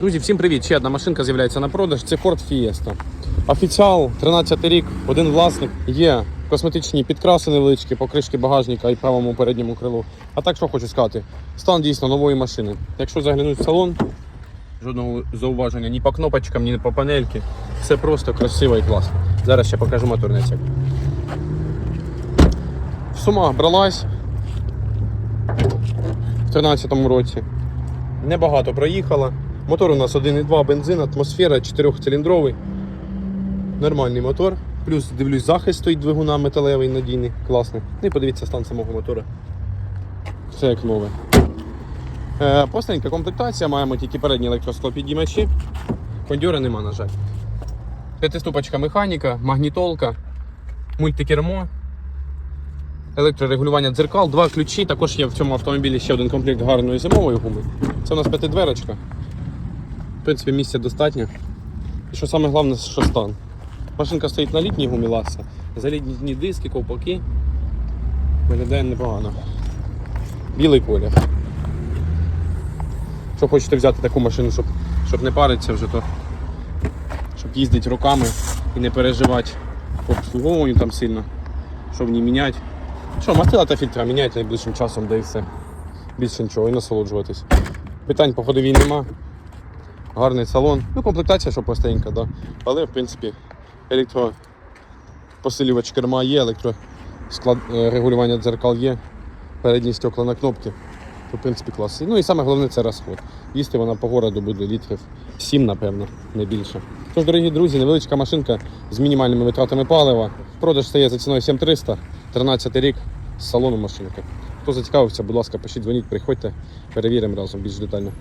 Друзі, всім привіт! Ще одна машинка з'являється на продаж. Це Ford Fiesta. Офіціал, 13 рік, один власник. Є косметичні підкраси невеличкі, покришки багажника і правому передньому крилу. А так що хочу сказати, стан дійсно нової машини. Якщо заглянути в салон, жодного зауваження ні по кнопочкам, ні по панельки. Все просто красиво і класно. Зараз ще покажу моторний отсек. В сумах бралась в 2013 році. Небагато проїхала. Мотор у нас 1,2 бензин, атмосфера 4-циліндровий. Нормальний мотор. Плюс дивлюсь, захист стоїть двигуна металевий, надійний, класний. Ну і подивіться стан самого мотора. Все як нове. Е, простенька комплектація, маємо тільки передні електросклопідіймачі. Кондьора нема, на жаль. П'ятиступочка механіка, магнітолка, мультикермо, електрорегулювання дзеркал, два ключі. Також є в цьому автомобілі ще один комплект гарної зимової гуми. Це у нас п'ятидверочка. В принципі, місця достатньо. І що саме головне, що стан. Машинка стоїть на літній гумі Ласа. Залітні диски, ковпаки. Виглядає непогано. Білий колір. Якщо хочете взяти таку машину, щоб, щоб не паритися вже, то щоб їздити руками і не переживати по обслуговуванню там сильно, що в ній міняти. Що, мастила та фільтра міняйте найближчим часом, да і все. Більше нічого, і насолоджуватись. Питань по ходовій нема. Гарний салон. Ну, комплектація, що простенька, да. але в принципі електропосилювач керма є, електрорегулювання дзеркал є, передні стекла на кнопки. В принципі, клас. Ну і саме головне це розход. Їсти вона по городу буде літрів 7, напевно, не більше. Тож, дорогі друзі, невеличка машинка з мінімальними витратами палива. Продаж стає за ціною 7300, 13 рік з салону машинки. Хто зацікавився, будь ласка, пишіть, дзвоніть, приходьте, перевіримо разом більш детально.